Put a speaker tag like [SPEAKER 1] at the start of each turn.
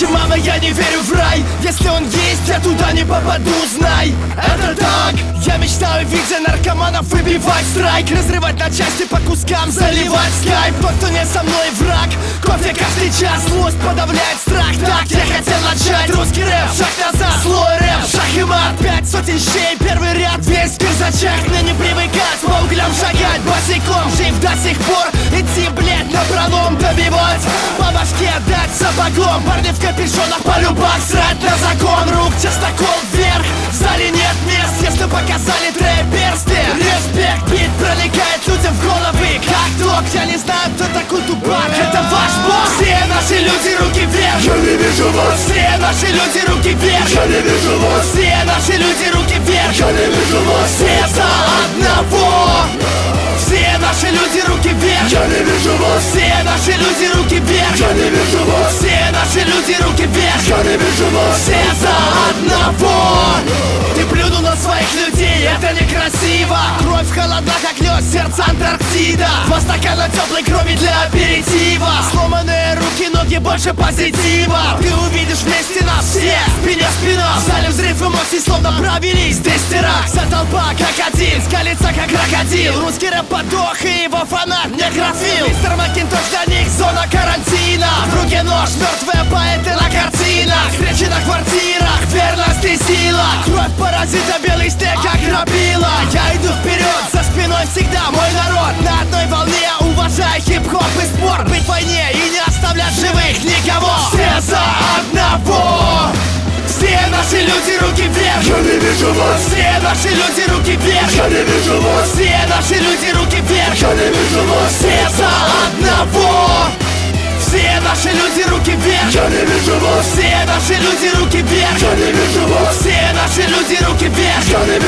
[SPEAKER 1] я не верю в рай. Если он есть, я туда не попаду, знай. Это так. Я мечтаю, видя наркоманов, выбивать страйк. Разрывать на части по кускам, заливать скайп. Тот, кто не со мной враг. Кофе каждый час, злость подавляет страх. Так, я хотел начать. Русский рэп Шаг назад, слой рэп, шаг и мат. Пять сотен щей, первый ряд, весь в кирзачах Мне не привыкать, по углям шагать Босиком, жив до сих пор. Идти, блядь, на пролом. Добивать По башке дать сапогом. Парни в капюшонах по любак Срать на закон, рук частокол вверх В зале нет мест, если показали трэперсты Респект, бит проникает людям в головы. Как ток, я не знаю, кто такой тупак. Это ваш босс. Все наши люди, руки вверх.
[SPEAKER 2] Я не вижу вас,
[SPEAKER 1] Все наши люди, руки вверх.
[SPEAKER 2] Я не вижу вас,
[SPEAKER 1] Все наши люди, руки вверх.
[SPEAKER 2] Я не вижу вас,
[SPEAKER 1] Все за одного. Все наши люди, руки вверх
[SPEAKER 2] я не вижу вас,
[SPEAKER 1] Все наши люди, руки вверх.
[SPEAKER 2] Я не вижу вас,
[SPEAKER 1] Все наши люди, руки вверх.
[SPEAKER 2] Я не вижу вас,
[SPEAKER 1] Все за одного. Ты плюнул на своих людей, это некрасиво. Кровь холодна, как сердце Антарктида. Два стакана теплой крови для аперитива. Сломанные руки, ноги, больше позитива. Ты увидишь вместе нас все, спине в спину В зале взрыв эмоций, словно провелись. 200 раз Вся толпа как один, скалится как крокодил. Русский рэп подох и его фанат некрофил. Мистер Макинтош для них зона карантина. В руке нож, мертвые поэты на картинах. Встречи на квартирах, верность и сила Кровь паразита, белый стек, как крапила Я никого Все за одного. Все наши люди, руки вверх.
[SPEAKER 2] Я не вижу вас,
[SPEAKER 1] Все наши люди, руки вверх.
[SPEAKER 2] Я не вижу вас,
[SPEAKER 1] Все наши люди, руки вверх.
[SPEAKER 2] Я не вижу вас,
[SPEAKER 1] Все за одного. Все наши люди, руки вверх.
[SPEAKER 2] Я не вижу вас,
[SPEAKER 1] Все наши люди, руки вверх.
[SPEAKER 2] Я не вижу вас,
[SPEAKER 1] Все наши люди, руки вверх.
[SPEAKER 2] Я не вижу